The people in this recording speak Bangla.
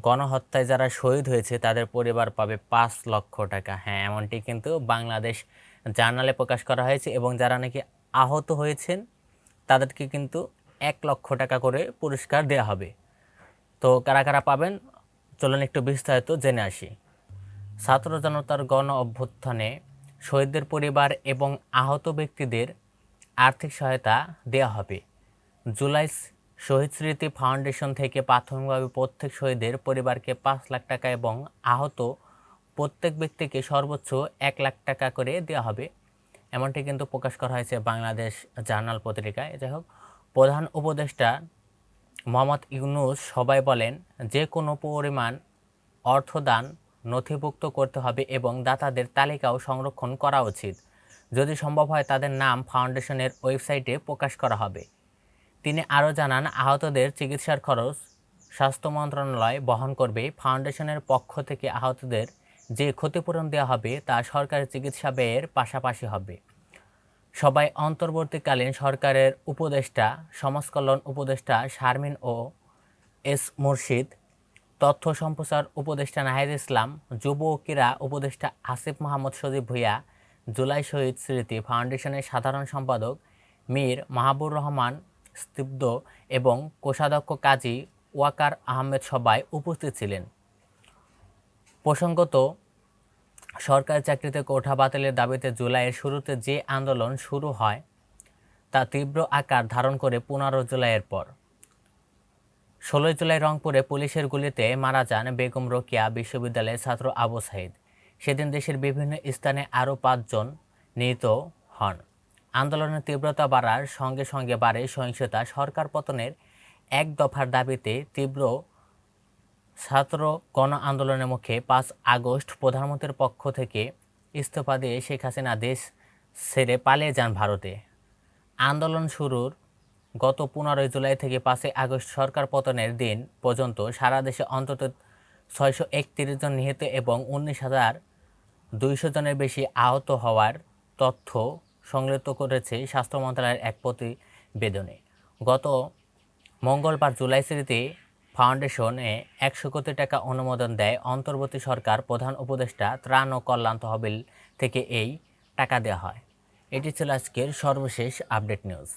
গণহত্যায় যারা শহীদ হয়েছে, তাদের পরিবার পাবে পাঁচ লক্ষ টাকা। হ্যাঁ এমনটি কিন্তু বাংলাদেশ জার্নালে প্রকাশ করা হয়েছে এবং যারা নাকি আহত হয়েছেন, তাদেরকে কিন্তু এক লক্ষ টাকা করে পুরস্কার দেওয়া হবে। তো কারা কারা পাবেন? চলুন একটু বিস্তারিত জেনে আসি। ছাত্র জনতার গণ অভ্যুত্থানে শহীদদের পরিবার এবং আহত ব্যক্তিদের আর্থিক সহায়তা দেওয়া হবে। জুলাই শহীদ স্মৃতি ফাউন্ডেশন থেকে প্রাথমিকভাবে প্রত্যেক শহীদের পরিবারকে পাঁচ লাখ টাকা এবং আহত প্রত্যেক ব্যক্তিকে সর্বোচ্চ এক লাখ টাকা করে দেওয়া হবে। এমনটি কিন্তু প্রকাশ করা হয়েছে বাংলাদেশ জার্নাল পত্রিকায়। যাই হোক, প্রধান উপদেষ্টা মোহাম্মদ ইউনুস সবাই বলেন, যে কোনো পরিমাণ অর্থদান নথিভুক্ত করতে হবে এবং দাতাদের তালিকাও সংরক্ষণ করা উচিত। যদি সম্ভব হয় তাদের নাম ফাউন্ডেশনের ওয়েবসাইটে প্রকাশ করা হবে। তিনি আরও জানান, আহতদের চিকিৎসার খরচ স্বাস্থ্য মন্ত্রণালয় বহন করবে। ফাউন্ডেশনের পক্ষ থেকে আহতদের যে ক্ষতিপূরণ দেওয়া হবে তা সরকারি চিকিৎসা ব্যয়ের পাশাপাশি হবে। সবাই অন্তর্বর্তীকালীন সরকারের উপদেষ্টা, সমাজকল্যাণ উপদেষ্টা শারমিন ও এস মুর্শিদ, তথ্য সম্প্রচার উপদেষ্টা নাহিদ ইসলাম, যুব ও ক্রীড়া উপদেষ্টা আসিফ মাহমুদ সজীব ভুইয়া, জুলাই শহীদ স্মৃতি ফাউন্ডেশনের সাধারণ সম্পাদক মীর মাহাবুর রহমান স্তব্ধ এবং কোষাধ্যক্ষ কাজী ওয়াকার আহমেদ সবাই উপস্থিত ছিলেন। প্রসঙ্গত, সরকারি চাকরিতে কোঠা বাতিলের দাবিতে জুলাইয়ের শুরুতে যে আন্দোলন শুরু হয়, তা তীব্র আকার ধারণ করে পনেরো জুলাইয়ের পর। ষোলোই জুলাই রংপুরে পুলিশের গুলিতে মারা যান বেগম রোকিয়া বিশ্ববিদ্যালয়ের ছাত্র আবু সাইদ। সেদিন দেশের বিভিন্ন স্থানে আরও পাঁচজন নিহত হন। আন্দোলনের তীব্রতা বাড়ার সঙ্গে সঙ্গে বাড়ে সহিংসতা। সরকার পতনের এক দফার দাবিতে তীব্র ছাত্র গণ আন্দোলনের মুখে পাঁচ আগস্ট প্রধানমন্ত্রীর পক্ষ থেকে ইস্তফা দিয়ে শেখ হাসিনা দেশ ছেড়ে পালিয়ে যান ভারতে। আন্দোলন শুরুর গত পনেরোই জুলাই থেকে পাঁচই আগস্ট সরকার পতনের দিন পর্যন্ত সারা দেশে অন্তত ছয়শো একত্রিশ জন নিহত এবং উনিশ হাজার দুইশো জনের বেশি আহত হওয়ার তথ্য সংগৃহীত করেছে স্বাস্থ্য মন্ত্রণালয়ের এক প্রতিবেদনে। গত মঙ্গলবার জুলাই স্মৃতি ফাউন্ডেশনে একশো কোটি টাকা অনুমোদন দেয় অন্তর্বর্তী সরকার প্রধান উপদেষ্টা ত্রাণ ও কল্যাণ তহবিল থেকে এই টাকা দেওয়া হয়। এটি ছিল আজকের সর্বশেষ আপডেট নিউজ।